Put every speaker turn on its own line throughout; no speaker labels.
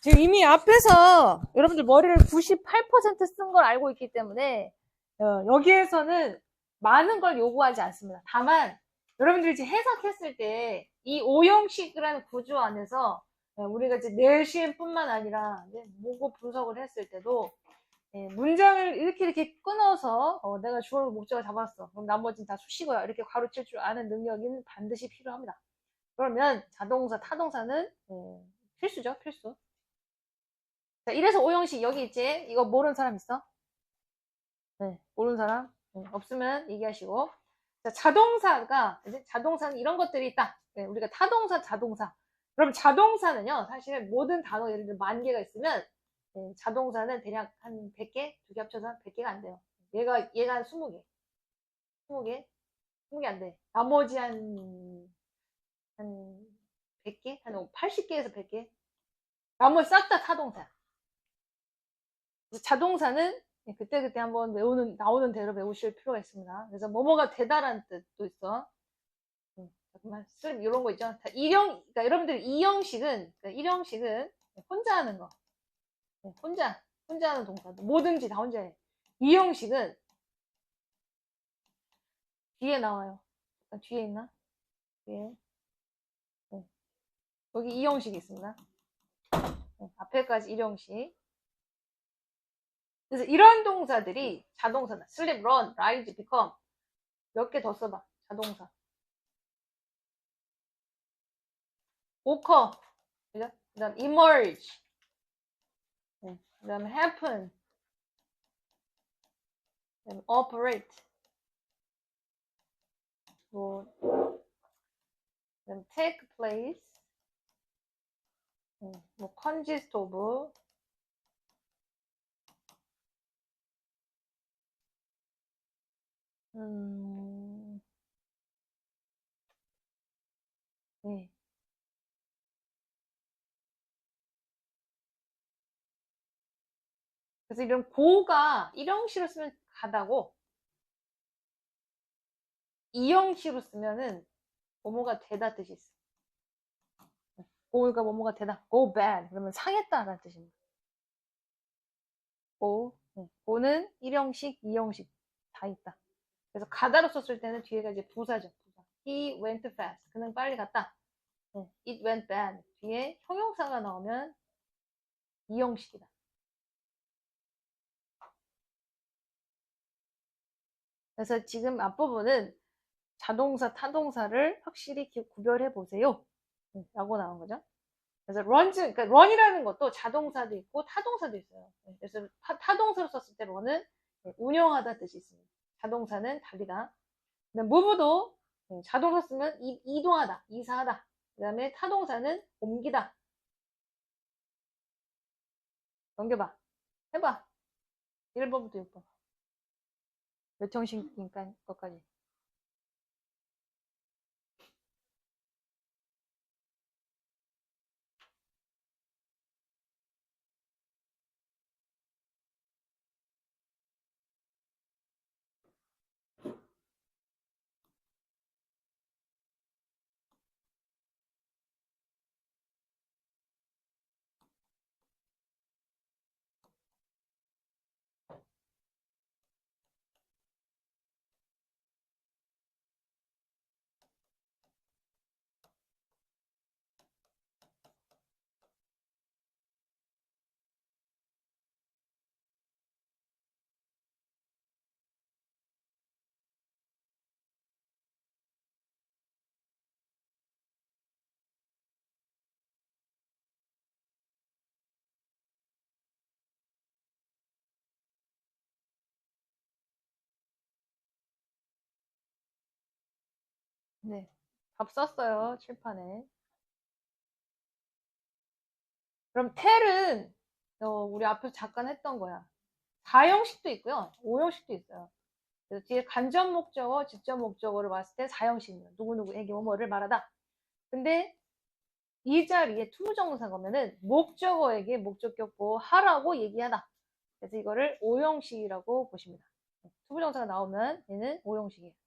지금 이미 앞에서 여러분들 머리를 98%쓴 걸 알고 있기 때문에 어, 여기에서는 많은 걸 요구하지 않습니다. 다만 여러분들이 이제 해석했을 때 이 오형식이라는 구조 안에서 어, 우리가 이제 내시뿐만 아니라 모고 분석을 했을 때도 예, 문장을 이렇게 이렇게 끊어서 어, 내가 주어 목적을 잡았어. 그럼 나머지는 다 수식어야. 이렇게 가로칠 줄 아는 능력이 반드시 필요합니다. 그러면 자동사, 타동사는 예, 필수죠, 필수. 자, 이래서 오형식 여기 있지? 이거 모르는 사람 있어? 네, 모르는 사람? 네, 없으면 얘기하시고. 자, 자동사가, 이제 자동사는 이런 것들이 있다. 네, 우리가 타동사, 자동사. 그럼 자동사는요, 사실 모든 단어 예를 들어 만 개가 있으면, 네, 자동사는 대략 한 100개? 두 개 합쳐서 한 100개가 안 돼요. 얘가, 얘가 한 20개. 20개? 20개 안 돼. 나머지 한, 한 100개? 한 80개에서 100개? 나머지 싹 다. 그래서 자동사는 그때 그때 한번 외우는, 나오는 대로 외우실 필요가 있습니다. 그래서 뭐뭐가 되다라는 뜻도 있어. 음, 잠깐만, 쓸 이런 거 있죠. 자, 일형, 그러니까 여러분들 이형식은, 그러니까 일형식은 혼자 하는 거. 네, 혼자, 혼자 하는 동사. 뭐든지 다 혼자 해. 이형식은 뒤에 나와요. 아, 뒤에 있나? 뒤에. 네. 여기 이형식이 있습니다. 네, 앞에까지 일형식. 그래서 이런 동사들이 자동사다. sleep, run, rise, become. 몇 개 더 써봐. 자동사. occur. 그죠? 그 다음 emerge. 네. 그 다음에 happen. 그 다음에 operate. 뭐, 그 다음에 take place. 네. 뭐 consist of. 음, 네. 그래서 이런 고가 일형식으로 쓰면 가다고 이형식으로 쓰면은 뭐뭐가 되다 뜻이 있어. 고가 뭐뭐가 되다. go bad. 그러면 상했다라는 뜻입니다. go. 네. go는 일형식, 이형식 다 있다. 그래서 가다로 썼을 때는 뒤에가 이제 부사죠. 부사. He went fast. 그는 빨리 갔다. 네. It went bad. 뒤에 형용사가 나오면 이형식이다. 그래서 지금 앞부분은 자동사, 타동사를 확실히 기- 구별해 보세요. 네, 라고 나온 거죠. 그래서 runs, 그러니까 run이라는 것도 자동사도 있고 타동사도 있어요. 네, 그래서 타, 타동사로 썼을 때 run은 네, 운영하다 뜻이 있습니다. 자동사는 달리다. move도 네, 자동사 쓰면 이, 이동하다, 이사하다. 그 다음에 타동사는 옮기다. 넘겨봐. 해봐. 1번부터 6번. 몇 형식이니까 것까지. 네. 답 썼어요, 칠판에. 그럼 텔은, 어, 우리 앞에서 잠깐 했던 거야. 4형식도 있고요. 5형식도 있어요. 그래서 뒤에 간접 목적어, 직접 목적어를 봤을 때 4형식입니다. 누구누구에게 뭐뭐를 말하다. 근데 이 자리에 투부정사가 오면은 목적어에게 목적격 보호 하라고 얘기하다. 그래서 이거를 5형식이라고 보십니다. 투부정사가 나오면 얘는 5형식이에요.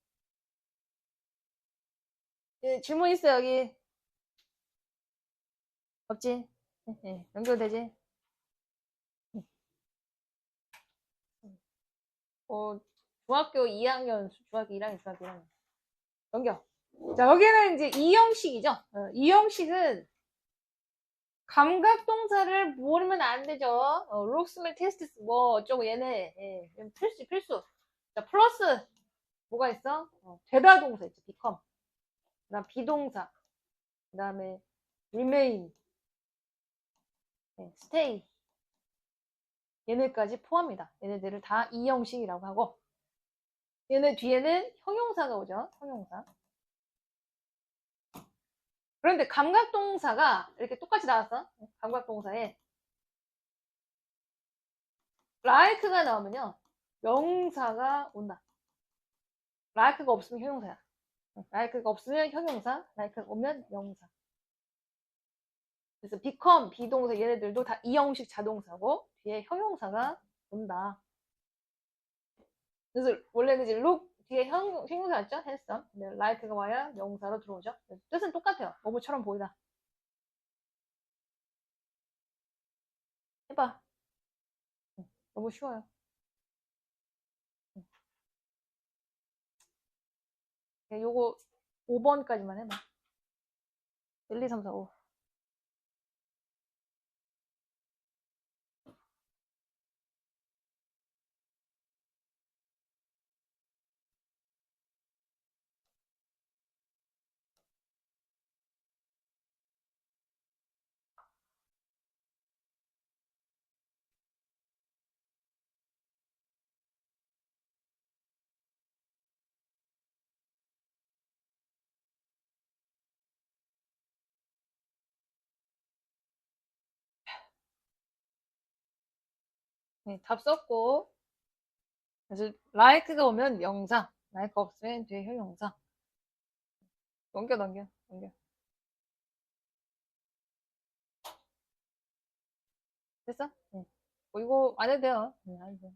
예, 질문 있어요, 여기? 없지? 예, 연결되지? 어, 중학교 2학년, 중학교 1학년, 중학교 1학년. 연결. 자, 여기는 이제 이 형식이죠. 어, 이 형식은 감각 동사를 모르면 안 되죠. 어, 록스멜 테스트 뭐 어쩌고 얘네 예, 필수 필수. 자 플러스 뭐가 있어? 어, 되다 동사 있죠. become. 그다음 비동사. 그다음에 remain, 예, stay. 얘네까지 포함이다. 얘네들을 다 이 형식이라고 하고 얘네 뒤에는 형용사가 오죠. 형용사. 그런데 감각동사가 이렇게 똑같이 나왔어. 감각동사에 like가 나오면요. 명사가 온다. like가 없으면 형용사야. Like가 없으면 형용사, like가 오면 명사. 그래서 become, 비동사 얘네들도 다 이 형식 자동사고 뒤에 형용사가 온다. 그래서 원래는 이제 look 뒤에 형, 형용사 있죠? handsome. 근데 like가 와야 명사로 들어오죠. 뜻은 똑같아요. 뭐뭐처럼 보이다. 해봐. 응, 너무 쉬워요. 응. 네, 요거 5번까지만 해봐. 1, 2, 3, 4, 5. 네, 답 썼고. 그래서 like가 오면 명사, like 없으면 뒤에 형용사. 넘겨, 넘겨, 넘겨. 됐어? 응. 뭐 이거 안 해도 돼요. 응, 안 해도 돼요.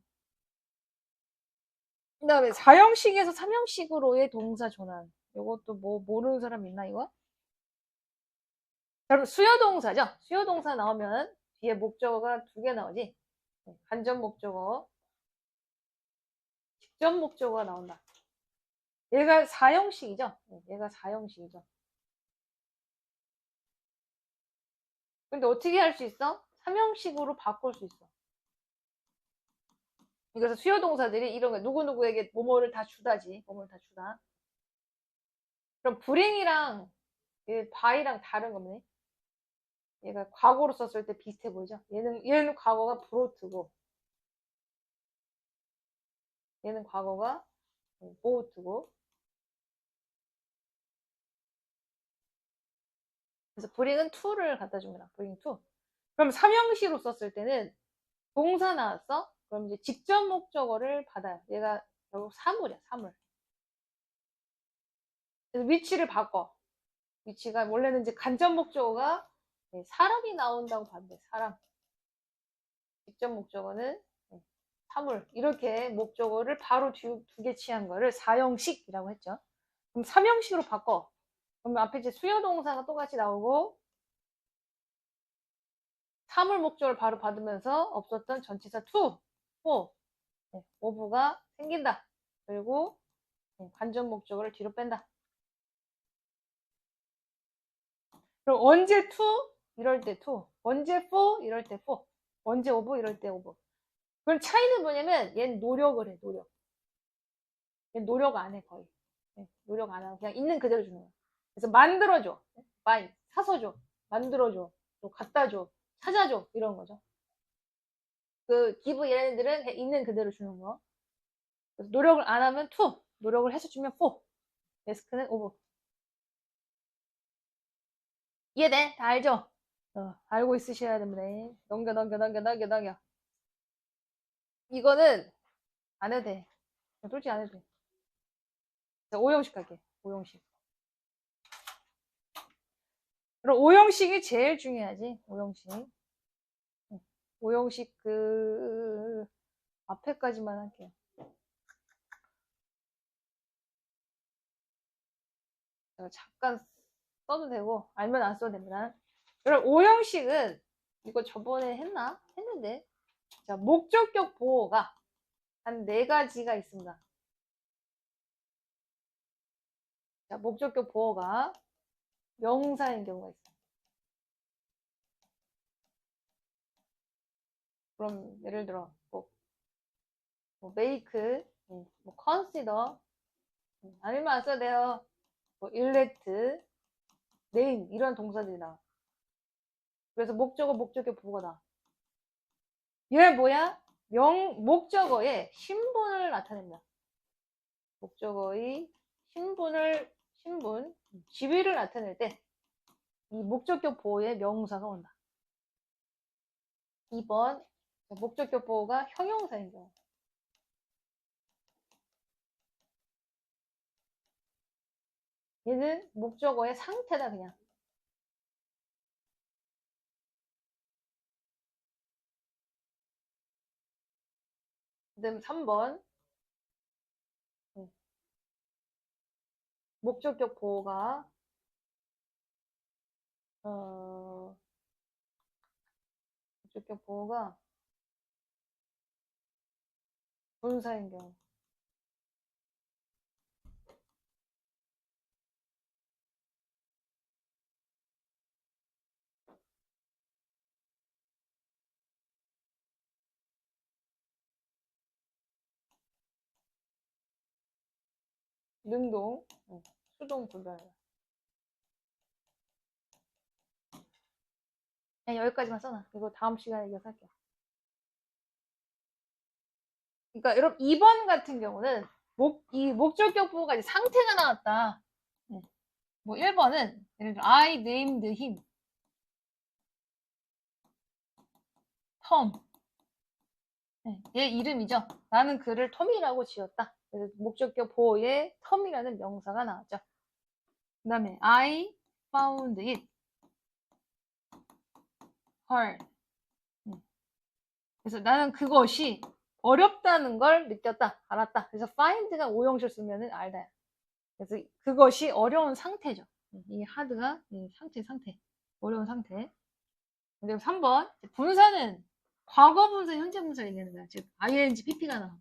그 다음에 4형식에서 3형식으로의 동사 전환. 이것도 뭐 모르는 사람 있나 이거? 여러분 수요동사죠? 수요동사 나오면 뒤에 목적어가 두 개 나오지? 네, 간접 목적어, 직접 목적어가 나온다. 얘가 4형식이죠? 얘가 4형식이죠. 근데 어떻게 할 수 있어? 3형식으로 바꿀 수 있어. 그래서 수요 동사들이 이런 거 누구누구에게 뭐뭐를 다 주다지. 뭐뭐를 다 주다. 그럼 불행이랑 바이랑 다른 거네. 얘가 과거로 썼을 때 비슷해 보이죠? 얘는 얘는 과거가 브로트고 얘는 과거가 보트고 그래서 bring은 to를 갖다 줍니다. bring to. 그럼 삼형시로 썼을 때는 동사 나왔어? 그럼 이제 직접 목적어를 받아요. 얘가 결국 사물이야, 사물. 그래서 위치를 바꿔. 위치가 원래는 이제 간접 목적어가 네, 사람이 나온다고 봤는데 사람. 직접 목적어는 네, 사물. 이렇게 목적어를 바로 두 개 취한 거를 사형식이라고 했죠. 그럼 삼형식으로 바꿔. 그럼 앞에 이제 수요 동사가 똑같이 나오고 사물 목적을 바로 받으면서 없었던 전치사 to, for, 네, 오브가 생긴다. 그리고 네, 간접 목적어를 뒤로 뺀다. 그럼 언제 to? 이럴 때 to. 언제 for? 이럴 때 for. 언제 over? 이럴 때 over. 그럼 차이는 뭐냐면 얘는 노력을 해, 노력. 얘는 노력 안 해, 거의. 네, 노력 안 하고 그냥 있는 그대로 주는 거야. 그래서 만들어줘. 많이 사서 줘. 만들어줘. 또 갖다 줘. 찾아줘. 이런 거죠. 그 기부 얘네들은 있는 그대로 주는 거. 그래서 노력을 안 하면 to. 노력을 해서 주면 for. 데스크는 over. 이해돼? 다 알죠? 어, 알고 있으셔야 됩니다. 넘겨, 넘겨, 넘겨, 넘겨, 넘겨. 이거는 안 해도 돼. 솔직히 안 해도 돼. 자, 5형식 할게. 5형식. 그럼 5형식이 제일 중요하지. 5형식. 5형식 그 앞에까지만 할게요. 잠깐 써도 되고 알면 안 써도 됩니다. 그럼 5형식은 이거 저번에 했나? 했는데. 자, 목적격 보호가 한 네 가지가 있습니다. 자, 목적격 보호가 명사인 경우가 있어요. 그럼 예를 들어 뭐, 뭐 make, 음, 뭐 consider, 음, 아니면 안 써도 돼요. 뭐 일렉트, name 이런 동사들이 나와. 그래서 목적어 목적격 보호다. 얘 뭐야? 명 목적어의 신분을 나타냅니다. 목적어의 신분을 신분 지위를 나타낼 때 이 목적격 보호의 명사가 온다. 2번 목적격 보호가 형용사인 경우. 얘는 목적어의 상태다 그냥. 그다음 3번 목적격 보호가 어 목적격 보호가 분사인 경우. 능동, 응, 수동 불변. 그냥 여기까지만 써놔. 이거 다음 시간에 이어서 할게요. 그러니까 여러분 2번 같은 경우는 목, 이 목적격 보호가 이제 상태가 나왔다. 네. 뭐 1번은 예를 들어 I named him. 톰. 네, 얘 이름이죠. 나는 그를 톰이라고 지었다. 그래서 목적격 보호에 텀이라는 명사가 나왔죠. 그 다음에 I found it hard. 음. 그래서 나는 그것이 어렵다는 걸 느꼈다, 알았다. 그래서 find가 오형식 쓰면은 알다. 그래서 그것이 어려운 상태죠. 음, 이이 상태, 상태. 어려운 상태. 그리고 3번. 분사는 과거 분사, 현재 분사 얘기하는 거야. 즉, ing, pp가 나와.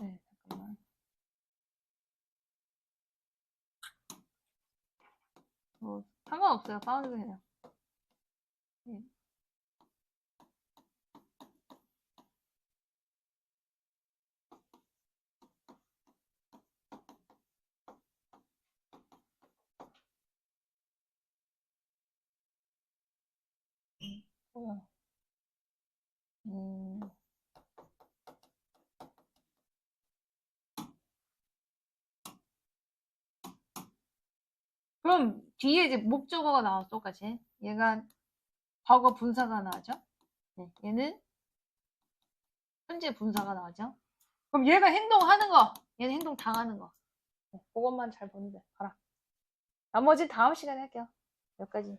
네, 잠깐만. 뭐, 상관없어요. 파운드 해요. 네. 뭐야? 그럼 뒤에 이제 목적어가 나와 똑같이. 얘가 과거 분사가 나오죠? 네, 얘는 현재 분사가 나오죠? 그럼 얘가 행동하는 거. 얘는 행동 당하는 거. 네, 그것만 잘 돼. 봐라. 나머지 다음 시간에 할게요. 여기까지